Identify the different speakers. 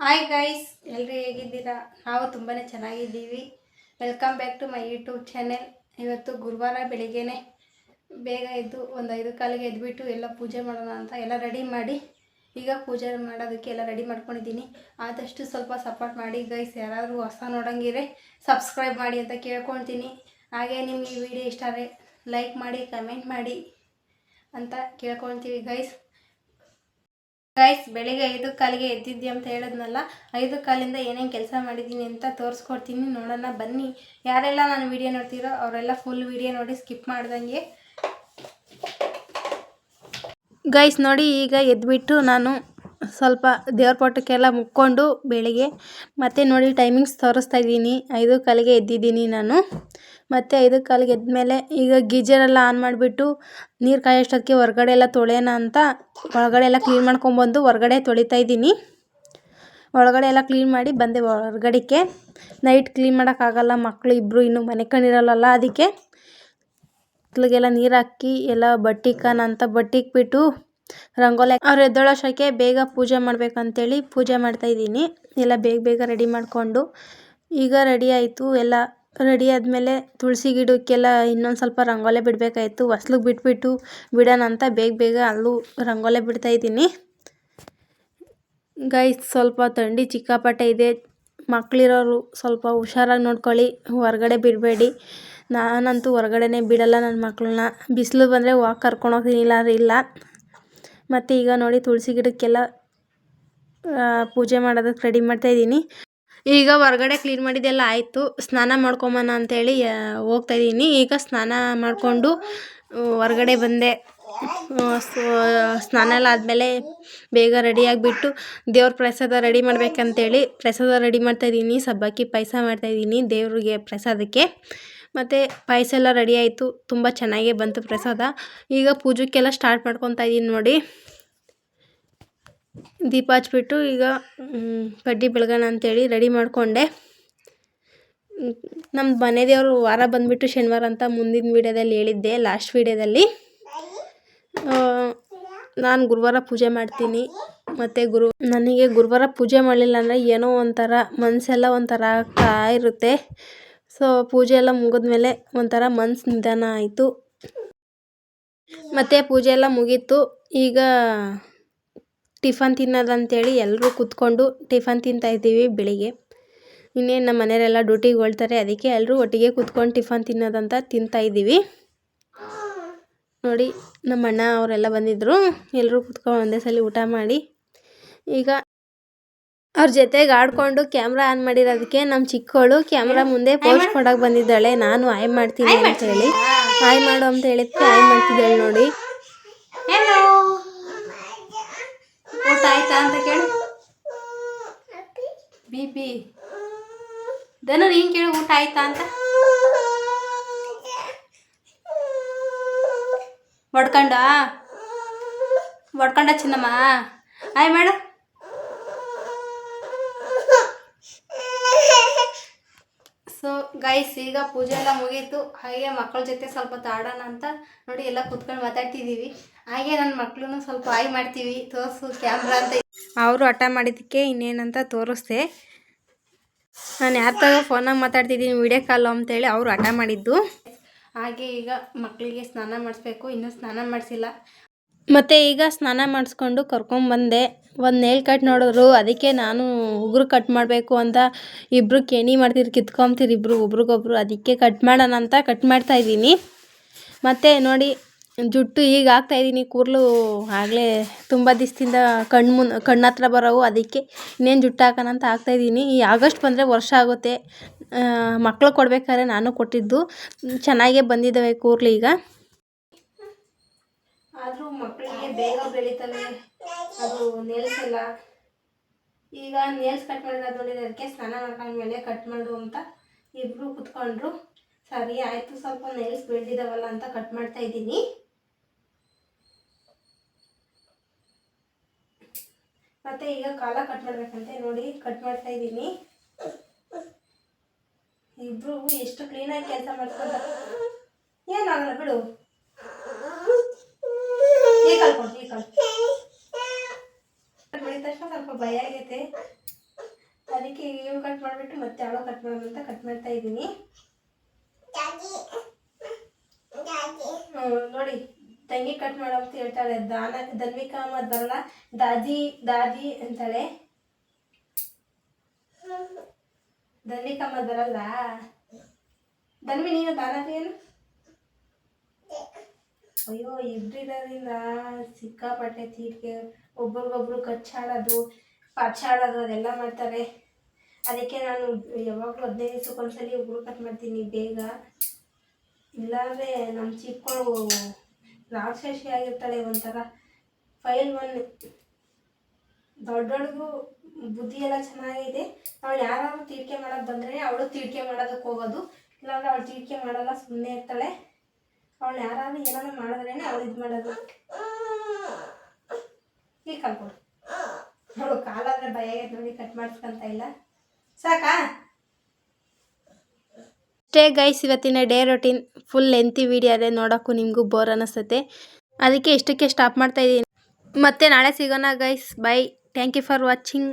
Speaker 1: Hi guys ಎಲ್ಲರೂ ಹೇಗಿದ್ದೀರಾ? ನಾವು ತುಂಬಾ ಚೆನ್ನಾಗಿದ್ದೀವಿ. Welcome back to my YouTube channel ಇವತ್ತು ಗುರುವಾರ ಬೆಳಿಗ್ಗೆನೆ ಬೇಗ ಎದ್ದು ಒಂದು ಐದು ಕಾಲಿಗೆ ಎದ್ಬಿಟ್ಟು ಎಲ್ಲ ಪೂಜೆ ಮಾಡೋಣ ಅಂತ ಎಲ್ಲ ರೆಡಿ ಮಾಡಿ, ಈಗ ಪೂಜೆ ಮಾಡೋದಕ್ಕೆ ಎಲ್ಲ ರೆಡಿ ಮಾಡ್ಕೊಂಡಿದ್ದೀನಿ. ಆದಷ್ಟು ಸ್ವಲ್ಪ ಸಪೋರ್ಟ್ ಮಾಡಿ ಗೈಸ್ ಯಾರಾದರೂ ಹೊಸ ನೋಡೋಂಗಿದ್ರೆ ಸಬ್ಸ್ಕ್ರೈಬ್ ಮಾಡಿ ಅಂತ ಕೇಳ್ಕೊಳ್ತೀನಿ. ಹಾಗೆ ನಿಮ್ಗೆ ಈ ವಿಡಿಯೋ ಇಷ್ಟ ಆದರೆ ಲೈಕ್ ಮಾಡಿ ಕಮೆಂಟ್ ಮಾಡಿ ಅಂತ ಕೇಳ್ಕೊಳ್ತೀವಿ ಗೈಸ್ ಗೈಸ್ ಬೆಳಿಗ್ಗೆ ಐದು ಕಾಲಿಗೆ ಎದ್ದಿದ್ದೆ ಅಂತ ಹೇಳಿದ್ನಲ್ಲ, ಐದು ಕಾಲಿಂದ ಏನೇನು ಕೆಲಸ ಮಾಡಿದ್ದೀನಿ ಅಂತ ತೋರಿಸ್ಕೊಡ್ತೀನಿ, ನೋಡೋಣ, ಬನ್ನಿ. ಯಾರೆಲ್ಲ ನಾನು ವಿಡಿಯೋ ನೋಡ್ತೀರೋ ಅವರೆಲ್ಲ ಫುಲ್ ವಿಡಿಯೋ ನೋಡಿ ಸ್ಕಿಪ್ ಮಾಡ್ದಂಗೆ. ಗೈಸ್ ನೋಡಿ ಈಗ ಎದ್ಬಿಟ್ಟು ನಾನು ಸ್ವಲ್ಪ ದೇವ್ರ ಪೋಟಕ್ಕೆಲ್ಲ ಮುಕ್ಕೊಂಡು ಬೆಳಿಗ್ಗೆ ಮತ್ತೆ ನೋಡಿ ಟೈಮಿಂಗ್ಸ್ ತೋರಿಸ್ತಾ ಇದ್ದೀನಿ. ಐದು ಕಾಲಿಗೆ ಎದ್ದಿದ್ದೀನಿ ನಾನು. ಮತ್ತು ಐದು ಕಾಲಿಗೆ ಎದ್ಮೇಲೆ ಈಗ ಗೀಜರೆಲ್ಲ ಆನ್ ಮಾಡಿಬಿಟ್ಟು ನೀರು ಕಾಯೋಷ್ಟೊತ್ತಿಗೆ ಹೊರಗಡೆ ಎಲ್ಲ ತೊಳೆಯೋಣ ಅಂತ ಒಳಗಡೆ ಎಲ್ಲ ಕ್ಲೀನ್ ಮಾಡ್ಕೊಂಬಂದು ಹೊರಗಡೆ ತೊಳಿತಾ ಇದ್ದೀನಿ. ಒಳಗಡೆ ಎಲ್ಲ ಕ್ಲೀನ್ ಮಾಡಿ ಬಂದೆ ಹೊರಗಡೆಗೆ. ನೈಟ್ ಕ್ಲೀನ್ ಮಾಡೋಕ್ಕಾಗಲ್ಲ ಮಕ್ಕಳು ಇಬ್ಬರು ಇನ್ನೂ ಮನೆ ಕಣ್ಣಿರಲ್ಲ ಅದಕ್ಕೆ. ಮಕ್ಳಿಗೆಲ್ಲ ನೀರು ಹಾಕಿ ಎಲ್ಲ ಬಟ್ಟಿಕನ್ ಅಂತ ಬಟ್ಟಿಕ್ಬಿಟ್ಟು ರಂಗೋಲಿ ಅವ್ರು ಎದ್ದೊಳೋಷ್ಟಕ್ಕೆ ಬೇಗ ಪೂಜೆ ಮಾಡ್ಬೇಕಂತೇಳಿ ಪೂಜೆ ಮಾಡ್ತಾ ಇದ್ದೀನಿ. ಎಲ್ಲ ಬೇಗ ಬೇಗ ರೆಡಿ ಮಾಡಿಕೊಂಡು. ಈಗ ರೆಡಿ ಆಯಿತು. ಎಲ್ಲ ರೆಡಿ ಆದಮೇಲೆ ತುಳಸಿ ಗಿಡಕ್ಕೆಲ್ಲ ಇನ್ನೊಂದು ಸ್ವಲ್ಪ ರಂಗೋಲಿ ಬಿಡಬೇಕಾಯ್ತು. ಹೊಸ್ಲಿಗೆ ಬಿಟ್ಬಿಟ್ಟು ಬಿಡೋಣ ಅಂತ ಬೇಗ ಬೇಗ ಅಲ್ಲೂ ರಂಗೋಲಿ ಬಿಡ್ತಾಯಿದ್ದೀನಿ ಗೈಸ್ ಸ್ವಲ್ಪ ತಂಡಿ ಸಿಕ್ಕಾಪಟ್ಟೆ ಇದೆ. ಮಕ್ಕಳಿರೋರು ಸ್ವಲ್ಪ ಹುಷಾರಾಗಿ ನೋಡ್ಕೊಳ್ಳಿ. ಹೊರಗಡೆ ಬಿಡಬೇಡಿ. ನಾನಂತೂ ಹೊರಗಡೆನೇ ಬಿಡಲ್ಲ ನನ್ನ ಮಕ್ಕಳನ್ನ ಬಿಸಿಲು ಬಂದರೆ ವಾಕ್ ಕರ್ಕೊಂಡೋಗ್ತೀನಿ ಇಲ್ಲ ಇಲ್ಲ. ಮತ್ತು ಈಗ ನೋಡಿ ತುಳಸಿ ಗಿಡಕ್ಕೆಲ್ಲ ಪೂಜೆ ಮಾಡೋದಕ್ಕೆ ರೆಡಿ ಮಾಡ್ತಾಯಿದ್ದೀನಿ ಈಗ ಹೊರಗಡೆ ಕ್ಲೀನ್ ಮಾಡಿದ್ದೆಲ್ಲ ಆಯಿತು. ಸ್ನಾನ ಮಾಡ್ಕೊಂಬನ ಅಂತೇಳಿ ಹೋಗ್ತಾಯಿದ್ದೀನಿ ಈಗ ಸ್ನಾನ ಮಾಡಿಕೊಂಡು ಹೊರಗಡೆ ಬಂದೆ. ಸ್ನಾನ ಎಲ್ಲ ಆದಮೇಲೆ ಬೇಗ ರೆಡಿಯಾಗಿಬಿಟ್ಟು ದೇವ್ರ ಪ್ರಸಾದ ರೆಡಿ ಮಾಡಬೇಕಂತೇಳಿ ಪ್ರಸಾದ ರೆಡಿ ಮಾಡ್ತಾಯಿದ್ದೀನಿ ಸಬ್ಬಕ್ಕಿ ಪಾಯಸ ಮಾಡ್ತಾಯಿದ್ದೀನಿ ದೇವ್ರಿಗೆ ಪ್ರಸಾದಕ್ಕೆ. ಮತ್ತು ಪಾಯಸ ಎಲ್ಲ ರೆಡಿ ಆಯಿತು. ತುಂಬ ಚೆನ್ನಾಗೇ ಬಂತು ಪ್ರಸಾದ. ಈಗ ಪೂಜಕ್ಕೆಲ್ಲ ಸ್ಟಾರ್ಟ್ ಮಾಡ್ಕೊತಾ ಇದ್ದೀನಿ ನೋಡಿ. ದೀಪ ಹಚ್ಬಿಟ್ಟು ಈಗ ಕಡ್ಡಿ ಬೆಳಗೋಣ ಅಂತೇಳಿ ರೆಡಿ ಮಾಡಿಕೊಂಡೆ. ನಮ್ಮ ಮನೆ ದೇವರು ವಾರ ಬಂದುಬಿಟ್ಟು ಶನಿವಾರ ಅಂತ ಮುಂದಿನ ವೀಡಿಯೋದಲ್ಲಿ ಹೇಳಿದ್ದೆ ಲಾಸ್ಟ್ ವೀಡಿಯೋದಲ್ಲಿ. ನಾನು ಗುರುವಾರ ಪೂಜೆ ಮಾಡ್ತೀನಿ. ಮತ್ತು ಗುರು, ನನಗೆ ಗುರುವಾರ ಪೂಜೆ ಮಾಡಲಿಲ್ಲ ಅಂದರೆ ಏನೋ ಒಂಥರ ಮನಸ್ಸೆಲ್ಲ ಒಂಥರ ಆಗ್ತಾ ಇರುತ್ತೆ. ಸೊ ಪೂಜೆ ಎಲ್ಲ ಮುಗಿದ್ಮೇಲೆ ಒಂಥರ ಮನ್ಸು ನಿಧಾನ ಆಯಿತು. ಮತ್ತು ಪೂಜೆ ಎಲ್ಲ ಮುಗೀತು. ಈಗ ಟಿಫನ್ ತಿನ್ನೋದಂತೇಳಿ ಎಲ್ಲರೂ ಕೂತ್ಕೊಂಡು ಟಿಫನ್ ತಿಂತಾ ಇದ್ದೀವಿ ಬೆಳಿಗ್ಗೆ. ಇನ್ನೇನು ನಮ್ಮ ಮನೆಯವರೆಲ್ಲ ಡ್ಯೂಟಿಗೆ ಹೋಗ್ತಾರೆ ಅದಕ್ಕೆ ಎಲ್ಲರೂ ಒಟ್ಟಿಗೆ ಕೂತ್ಕೊಂಡು ಟಿಫನ್ ತಿನ್ನೋದಂತ ತಿಂತಾ ಇದ್ದೀವಿ. ನೋಡಿ, ನಮ್ಮ ಅಣ್ಣ ಅವರೆಲ್ಲ ಬಂದಿದ್ದರು ಎಲ್ಲರೂ ಕೂತ್ಕೊಂಡು ಒಂದೇ ಸಲ ಊಟ ಮಾಡಿ. ಈಗ ಅವ್ರ ಜೊತೆಗೆ ಆಡ್ಕೊಂಡು ಕ್ಯಾಮ್ರಾ ಆನ್ ಮಾಡಿರೋದಕ್ಕೆ ನಮ್ಮ ಚಿಕ್ಕವಳು ಕ್ಯಾಮ್ರಾ ಮುಂದೆ ಪೋಸ್ಟ್ ಕೊಡೋಕೆ ಬಂದಿದ್ದಾಳೆ. ನಾನು ಆಯ್ ಮಾಡ್ತೀನಿ ಅಂತ ಹೇಳಿ. ಆಯ್ ಮಾಡು ಅಂತ ಹೇಳಿದ್ಕೆ ಆಯ್ ಮಾಡ್ತಿದ್ದಾಳೆ ನೋಡಿ. ಊಟ ಆಯ್ತಾ ಅಂತ ಕೇಳು. ಬಿಬಿ. ಧನು ನೀನು ಕೇಳು ಊಟ ಆಯ್ತಾ ಅಂತ. ಹೊಡ್ಕೊಂಡ ಒಡ್ಕಂಡ ಚಿನ್ನಮ್ಮ? ಆಯ್ ಮಾಡು. ಗೈಸ್ ಈಗ ಪೂಜೆ ಎಲ್ಲ ಮುಗೀತು. ಹಾಗೆ ಮಕ್ಕಳ ಜೊತೆ ಸ್ವಲ್ಪ ತಾಡೋಣ ಅಂತ ನೋಡಿ ಎಲ್ಲ ಕೂತ್ಕೊಂಡು ಮಾತಾಡ್ತಿದ್ದೀವಿ ಹಾಗೆ ನನ್ನ ಮಕ್ಕಳೂ ಸ್ವಲ್ಪ ಆಯ್ ಮಾಡ್ತೀವಿ. ತೋರಿಸು ಕ್ಯಾಮ್ರಾ ಅಂತ. ಅವರು ಹಠ ಮಾಡಿದ್ದಕ್ಕೆ ಇನ್ನೇನಂತ ತೋರಿಸ್ದೆ. ನಾನು ಯಾರ ತಗೋ ಫೋನಾಗ ಮಾತಾಡ್ತಿದ್ದೀನಿ ವಿಡಿಯೋ ಕಾಲು ಅಂತೇಳಿ ಅವರು ಹಠ ಮಾಡಿದ್ದು. ಹಾಗೆ ಈಗ ಮಕ್ಕಳಿಗೆ ಸ್ನಾನ ಮಾಡಿಸ್ಬೇಕು. ಇನ್ನೂ ಸ್ನಾನ ಮಾಡಿಸಿಲ್ಲ. ಮತ್ತು ಈಗ ಸ್ನಾನ ಮಾಡಿಸ್ಕೊಂಡು ಕರ್ಕೊಂಬಂದೆ ಒಂದು ನೇಲ್ ಕಟ್ ನೋಡಿದ್ರು ಅದಕ್ಕೆ ನಾನು ಉಗುರು ಕಟ್ ಮಾಡಬೇಕು ಅಂತ ಇಬ್ಬರು ಕೆಣಿ ಮಾಡ್ತೀರಿ ಕಿತ್ಕೊಂತೀರಿ ಇಬ್ಬರು ಒಬ್ರಿಗೊಬ್ರು. ಅದಕ್ಕೆ ಕಟ್ ಮಾಡೋಣ ಅಂತ ಕಟ್ ಮಾಡ್ತಾ ಇದ್ದೀನಿ. ಮತ್ತು ನೋಡಿ, ಜುಟ್ಟು ಈಗ ಆಗ್ತಾ ಇದ್ದೀನಿ. ಕೂದಲು ಆಗಲೇ ತುಂಬ ದಿವಸದಿಂದ ಕಣ್ಣು ಮುನ್ ಕಣ್ಣು ಹತ್ರ ಬರೋವು. ಅದಕ್ಕೆ ಇನ್ನೇನು ಜುಟ್ಟು ಹಾಕೋಣ ಅಂತ ಹಾಕ್ತಾಯಿದ್ದೀನಿ ಈ ಆಗಸ್ಟ್ ಬಂದರೆ ವರ್ಷ ಆಗುತ್ತೆ. ಮಕ್ಕಳು ಕೊಡ್ಬೇಕಾದ್ರೆ ನಾನು ಕೊಟ್ಟಿದ್ದು. ಚೆನ್ನಾಗೇ ಬಂದಿದ್ದಾವೆ ಕೂದಲು ಈಗ. ಆದರೂ ಮಕ್ಕಳಿಗೆ ಬೇಗ ಬೆಳೀತವೆ ಅದು ನೇಲ್ಸ್ ಈಗ ನೇಲ್ಸ್ ಕಟ್ ಮಾಡಿರೋದು ನೋಡಿದ್ರೆ ಅದಕ್ಕೆ ಸ್ನಾನ ಮಾಡ್ಕೊಂಡ್ಮೇಲೆ ಕಟ್ ಮಾಡು ಅಂತ ಇಬ್ಬರು ಕುತ್ಕೊಂಡ್ರು. ಸರಿ, ಆಯಿತು, ಸ್ವಲ್ಪ ನೇಲ್ಸ್ ಬೆಳೆದಿದ್ದಾವಲ್ಲ ಅಂತ ಕಟ್ ಮಾಡ್ತಾ ಇದ್ದೀನಿ. ಮತ್ತೆ ಈಗ ಕಾಲ ಕಟ್ ಮಾಡಬೇಕಂತೆ, ನೋಡಿ, ಕಟ್ ಮಾಡ್ತಾ ಇದ್ದೀನಿ. ಇಬ್ರು ಎಷ್ಟು ಕ್ಲೀನಾಗಿ ಕೆಲಸ ಮಾಡ್ಕೊಂಡ ಏನಾಗಲ್ಲ ಬಿಡು. ಈ ತಕ್ಷಣ ಸ್ವಲ್ಪ ಭಯ ಆಗೈತೆ. ಅದಕ್ಕೆ ಇವು ಕಟ್ ಮಾಡಿಬಿಟ್ಟು ಮತ್ತೆ ಅವಳು ಕಟ್ ಮಾಡೋಣ ಅಂತ ಕಟ್ ಮಾಡ್ತಾ ಇದ್ದೀನಿ. ನೋಡಿ, ತಂಗಿ ಕಟ್ ಮಾಡೋ ಅಂತ ಹೇಳ್ತಾಳೆ. ದಾನ ಧನ್ವಿಕಾ ಅಮ್ಮ ಬರಲ್ಲ. ದಾದಿ ದಾದಿ ಅಂತಾಳೆ. ಧನ್ವಿಕಾ ಅಮ್ಮ ಬರಲ್ಲ. ಧನ್ವಿ ನೀನು ದಾನ ಏನು ಅಯ್ಯೋ ಇಬ್ಬರಿರೋದ್ರಿಂದ ಸಿಕ್ಕಾಪಟ್ಟೆ ತೀರ್ಕೆ ಒಬ್ರಿಗೊಬ್ರು ಕಚ್ಚಾಡೋದು, ಪಚ್ಚಾಡೋದು, ಅದೆಲ್ಲ ಮಾಡ್ತಾರೆ. ಅದಕ್ಕೆ ನಾನು ಯಾವಾಗಲೂ ಹದಿನೈದು ದಿವ್ಸಕ್ಕೊಂದ್ಸಲಿ ಒಬ್ರು ಕಟ್ ಮಾಡ್ತೀನಿ ಬೇಗ. ಇಲ್ಲಾಂದರೆ ನಮ್ಮ ಚಿಕ್ಕವಳು ರಾಕ್ಷಸಿ ಆಗಿರ್ತಾಳೆ ಒಂಥರ. File one. ದೊಡ್ಡೊಳಗೂ ಬುದ್ಧಿ ಎಲ್ಲ ಚೆನ್ನಾಗಿದೆ. ಅವಳು ಯಾರಾದ್ರೂ ತೀರ್ಕೆ ಮಾಡೋದು ಬಂದರೆ ಅವಳು ತೀರ್ಕೆ ಮಾಡೋದಕ್ಕೆ ಹೋಗೋದು. ಇಲ್ಲಾಂದ್ರೆ ಅವಳು ತೀರ್ಕೆ ಮಾಡಲ್ಲ ಸುಮ್ಮನೆ ಇರ್ತಾಳೆ. ಅವಳು ಯಾರಾದ್ರೂ ಏನಾದ್ರು ಮಾಡಿದ್ರೇನೆ ಅವ್ರು ಇದು ಮಾಡೋದು. ಈಗ ಕಲ್ಕೊಡು ಅವಳು ಕಾಲಾದ್ರೆ ಭಯ ಆಗೈತೆ ನೋಡಿ ಕಟ್ ಮಾಡಿಸ್ಕೊಂತ ಇಲ್ಲ. ಸಾಕಾ? ಅಷ್ಟೇ ಗೈಸ್ ಇವತ್ತಿನ day routine full lengthy video ಅದೇ ನೋಡೋಕ್ಕೂ ನಿಮಗೂ ಬೋರ್ ಅನ್ನಿಸುತ್ತೆ ಅದಕ್ಕೆ ಇಷ್ಟಕ್ಕೆ ಸ್ಟಾಪ್ ಮಾಡ್ತಾ ಇದ್ದೀನಿ ಮತ್ತೆ ನಾಳೆ ಸಿಗೋಣ guys bye thank you for watching